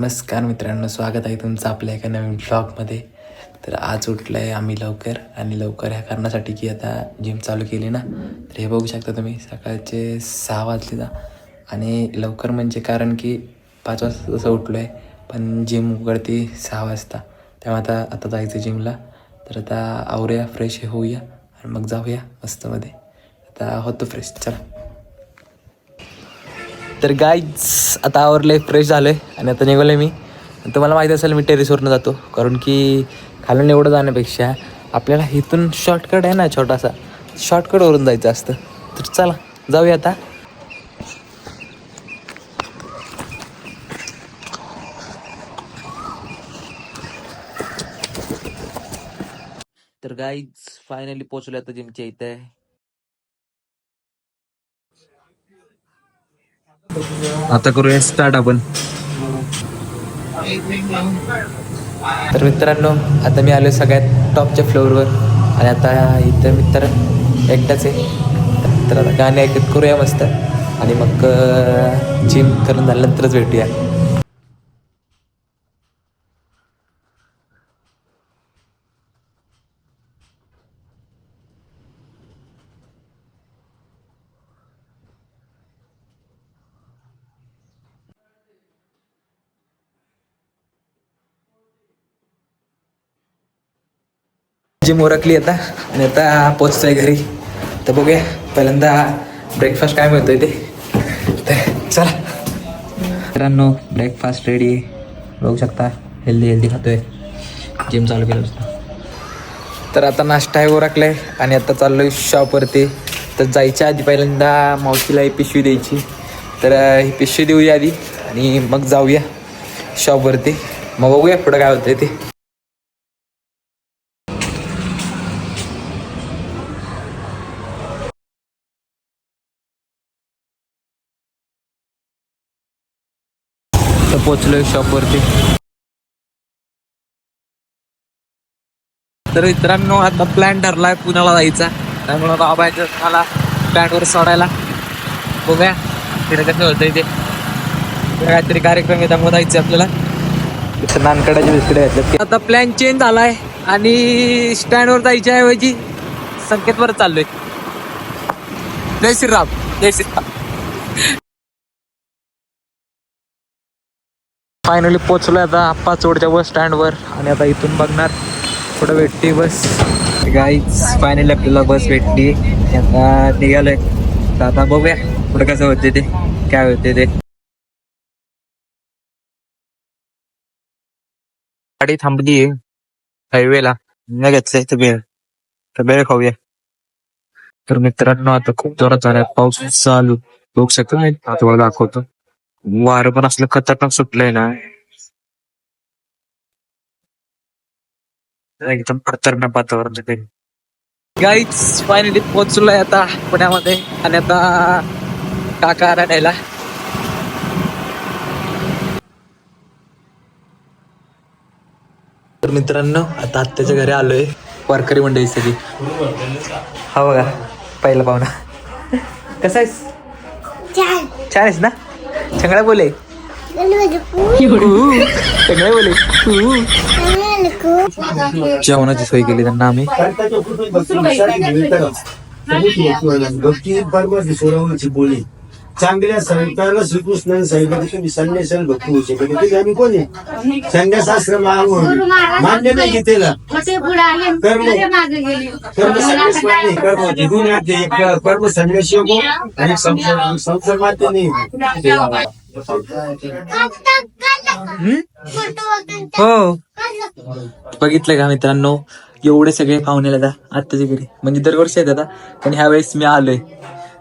नमस्कार मित्रांनो स्वागत आहे तुमचं आपल्या एका नवीन ब्लॉगमध्ये तर आज उठलं आहे आम्ही लवकर आणि लवकर ह्या कारणासाठी की आता जिम चालू केली ना तर हे बघू शकता तुम्ही सकाळचे सहा वाजले जा. आणि लवकर म्हणजे कारण की पाच वाजता तसं उठलो आहे पण जिम उघडते सहा वाजता. त्यामुळे आता आता जायचं जिमला तर आता आवरूया फ्रेश होऊया आणि मग जाऊया मस्तमध्ये. आता होतो फ्रेश चला. तर गाईज आता आवरले फ्रेश झालं आहे आणि आता निघालोय मी. तुम्हाला माहिती असेल मी टेरेसवरनं जातो. कारण की खालून एवढं जाण्यापेक्षा आपल्याला इथून शॉर्टकट आहे ना छोटासा. शॉर्टकटवरून जायचं असतं. तर चला जाऊया आता. तर गाईज फायनली पोचलो आता जिमच्या इथे. आता करूया स्टार्ट आपण. तर मित्रांनो आता मी आलो सगळ्यात टॉपच्या फ्लोअरवर आणि आता इथं मित्र एकटाच आहे. तर आता गाणे ऐकत करूया मस्त. आणि मग जिम करून झाल्यानंतरच भेटूया. जिम उरकली आता आणि आता पोचतोय घरी. तर बघूया पहिल्यांदा ब्रेकफास्ट काय मिळतोय ते. तर चला. मित्रांनो ब्रेकफास्ट रेडी बघू शकता हेल्दी हेल्दी खातोय. जिम चालू केलं असतं तर आता नाश्ता आहे उरकलाय आणि आता चाललोय शॉपवरती तर जायच्या आधी पहिल्यांदा मावशीला ही पिशवी द्यायची. तर ही पिशवी देऊया आधी आणि मग जाऊया शॉपवरती मग बघूया पुढं काय होतंय ते. तर पोचलोय शॉपवरती तर मित्रांनो आता प्लॅन ठरलाय पुण्याला जायचा त्यामुळे बाबायचं मला प्लॅनवर सोडायला बघूया. तिथे कसं होतं ते. काहीतरी कार्यक्रम त्यामुळे जायचं आपल्याला. तिथं नानकडाचे बिस्किट आता प्लॅन चेंज झालाय आणि स्टँडवर जायच्या ऐवजी संकेतवर चाललोय. जय श्रीराम जय श्रीराम. फायनली पोचलो आता पाचवडच्या बस स्टँडवर आणि आता इथून बघणार. थोडं भेटते बस गाईच फायनली आपल्याला बस भेटली. आता निघालोय. तर आता बघूया पुढे कसं होते ते. काय होते ते. गाडी थांबली हायवेला. न घेतलंय तर बेळ तर बेळ खाऊया. तर मित्रांनो आता खूप जोरात झाल्या. पाऊस चालू. बघू शकतो आता तुम्हाला दाखवतो. वारं पण असलं खतरनाक सुटलंय ना. एकदम खतरनाक वातावरण आहे ते. गाईच फायनली पोहोचलोय आता पुण्यामध्ये आणि आता काका राहायला तर मित्रांनो आता आत्याच्या घरी आलोय. वारकरी मंडळी सगळी. हा बघा पहिला पाहुणा. कसा आहेस? छान आहेस ना? चांगला बोले चांगला बोले जेवणाची सोय केली त्यांना आम्ही भक्ती परमाची सोडवण्याची बोली चांगल्या संतांना श्रीकृष्णाने सांगितलं की तुम्ही संन्यासाला भक्ती होऊ शकत नाही. आम्ही कोण आहे? संन्यास आश्रम मान्य नाही घेतेला कर्म. कर्म संन्यास मान्य कर्म निघून कर्म संन्यास योग आणि संसार मान्य नाही. हो. बघितलं का मित्रांनो? एवढे सगळे पाहुणे आता आत्ताच्या घरी. म्हणजे दरवर्षी येतात आता. पण ह्या वेळेस मी आलोय.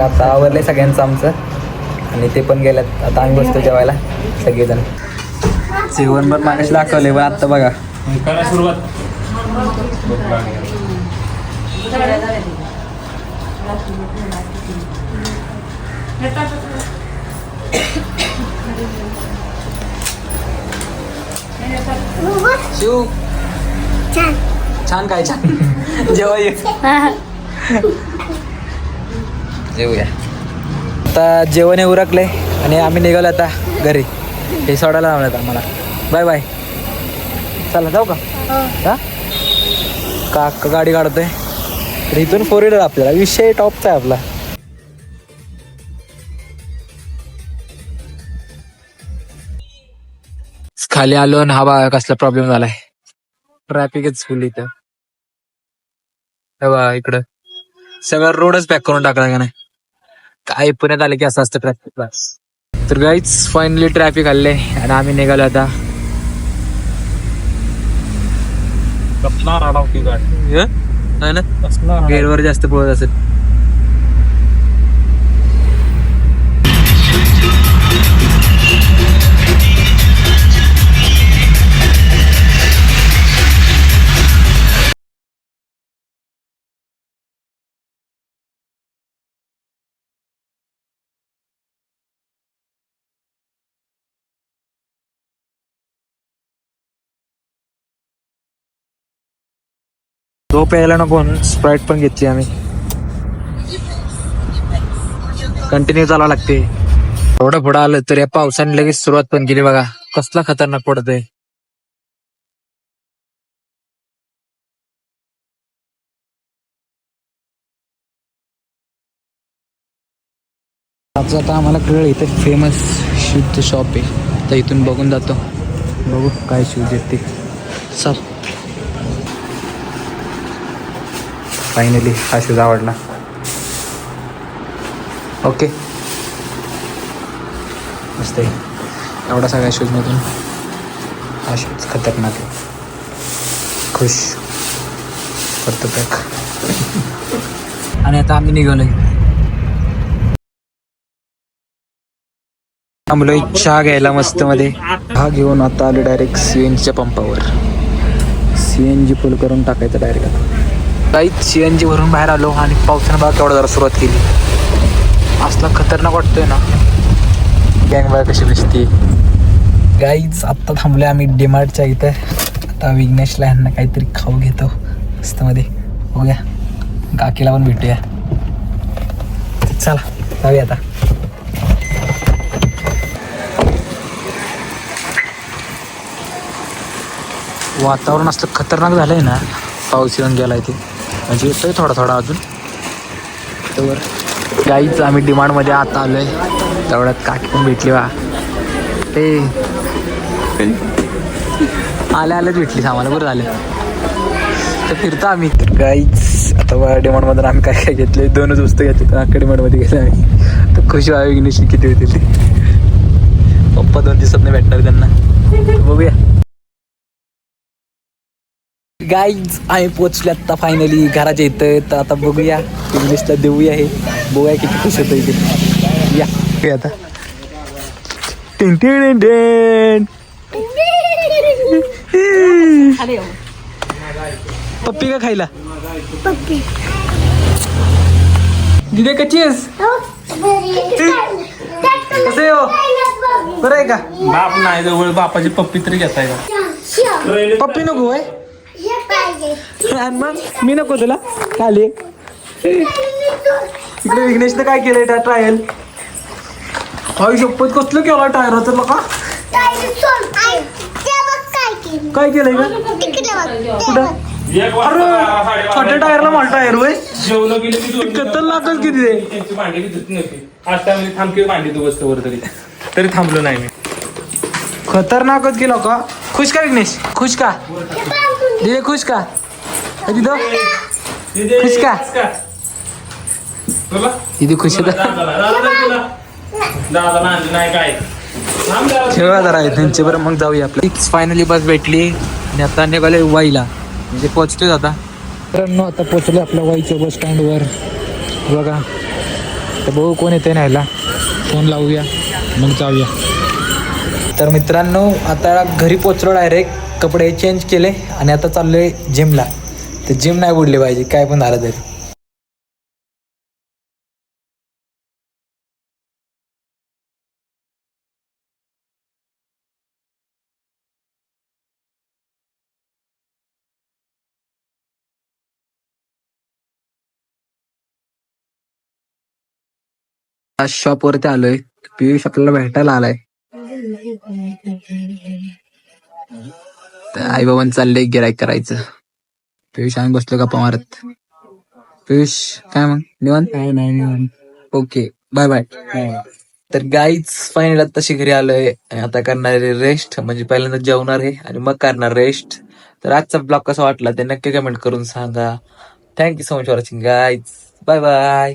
तर आता आवरलंय सगळ्यांचं आमचं. आणि ते पण गेल्यात आता आम्ही बसतो जेवायला सगळेजण. जेवण पण मागाशी दाखवले पण आत्ता बघा. करा सुरुवात. शिव. छान. काय छान. जेव्हा ये. जेवूया. आता जेवण हे उरकले आणि आम्ही निघालो आता घरी. हे सोडायला लावलं आम्हाला. Bye bye. चला जाऊ का? हा? का गाडी काढतोय? तर इथून फोर व्हीलर आपल्याला. विषय टॉपचा आहे आपला. खाली आलो आणि हा बा कसला प्रॉब्लेम झालाय. ट्रॅफिकच फुल इथं. हे बा इकडं. सगळं रोडच पॅक करून टाकला का नाही? काय पुण्यात आले की असं असतं ट्रॅफिक तर गाईच फायनली ट्रॅफिक आले आणि आम्ही निघालो आता. कसला राडा होती गाडी. हे? नाही ना? कसला राडा. गेअरवर जास्त पळत असेल. झोप यायला नको स्प्राईट पण घेतली आम्ही. कंटिन्यू चालावं लागते. एवढं पुढं आलं तर या पावसाने लगेच सुरुवात पण केली बघा. कसला खतरनाक पडत आहे आता आता आम्हाला कळलं इथे फेमस शूजचं शॉप आहे. तर इथून बघून जातो. बघू काय शूज येते. ते चल. फायनली हा शूज आवडला ओके मस्त आहे. एवढा सगळ्या शूजमधून हा शूज खतरनाक आहे. खुश. करतो पॅक आणि आता आम्ही निघालोय. थांबलोय चहा घ्यायला मस्त मध्ये हा घेऊन आता आलो डायरेक्ट सीएनजीच्या पंपावर सीएनजी फुल करून टाकायचं डायरेक्ट गाईच सी एन जी भरून बाहेर आलो आणि पावसानं बघा तेवढा जरा सुरुवात केली. असला खतरनाक वाटतोय ना. गँग बाय कशी दिसते गाईच आत्ता थांबलोय आम्ही डिमार्टच्या इथं. आता विघ्नेशला ह्यांना काहीतरी खाऊ घेतो. मस्तमध्ये. हो घ्या काकीला पण भेटूया. चला जाऊया आता. वातावरण असलं खतरनाक झालंय ना. पाऊस येऊन गेलाय ते. म्हणजे येतोय थोडा थोडा अजून. तर गाईच आम्ही डिमांडमध्ये आता आलोय. तेवढ्यात काकी पण भेटली वा ते आल्या आल्याच भेटलीस आम्हाला. बरं झालं. तर फिरतो आम्ही. गाईच आता डिमांडमधून आम्ही काय काय घेतले दोनच वस्तू घेतली. तर अख्खा डिमांडमध्ये गेले आम्ही. तर खुशी व्हावी किती होतील? ते पप्पा दोन दिवसात नाही भेटणार त्यांना. बघूया. गाईज आम्ही पोचले आता फायनली घराच्या इथं. तर आता बघूया. इंग्लिशला देऊया हे. बघूया किती खुश होतं इथे या. हे आता. टिन टिन टिन. पप्पी का खायला? दिदे कशी आहेस? कसं आहे हो? बरं आहे का? बाप नाही जवळ बापाची पप्पी तरी घेताय का? पप्पी नको आणि मग. मी नको तुला. खाली इकडे विघ्नेशनं काय केलंय त्या ट्रायल आई शपथ कसलं केलं टायर तर काय केलंय का कुठं? अरे छोट्या टायरला मला टायर वय जेवलं गेलं की दोन कत्तल लागल किती ते? त्यांची भांडी नव्हती आज त्यामध्ये भांडी तू वस्तूवर तरी तरी थांबलो नाही मी. खतरनाकच केलं का? खुश का विघ्नेश? खुश का? दिदे खुश का? दिदो दिदे, खुश का? दिदी खुश. खेळा जरा. त्यांचे बरं मग जाऊया आपल्या फायनली बस भेटली आणि आता निघाले वाईला. म्हणजे पोचतोय आता मित्रांनो आता पोचलो आपल्या वाईच्या बस स्टँडवर बघा. तर बघू कोण येते न्यायला. फोन लावूया. मग जाऊया. तर मित्रांनो आता घरी पोचलो डायरेक्ट कपडे चेंज केले आणि आता चाललोय जिमला तर जिम नाही बुडली पाहिजे काय पण झालं तरी. शॉप वरती आलोय. पियुष आपल्याला भेटायला आलाय. आई बाबांनी चाललंय गिराईक करायचं. पियुष आम्ही बसलो गप्पा मारत. पियुष काय मग? निवांत? नाही ओके बाय बाय. तर गाईच फायनल तशी घरी आलोय. आणि आता करणार आहे रेस्ट म्हणजे पहिल्यांदा जेवणार आहे आणि मग करणार रेस्ट तर आजचा ब्लॉग कसा वाटला ते नक्की कमेंट करून सांगा. Thank you so much for watching guys bye bye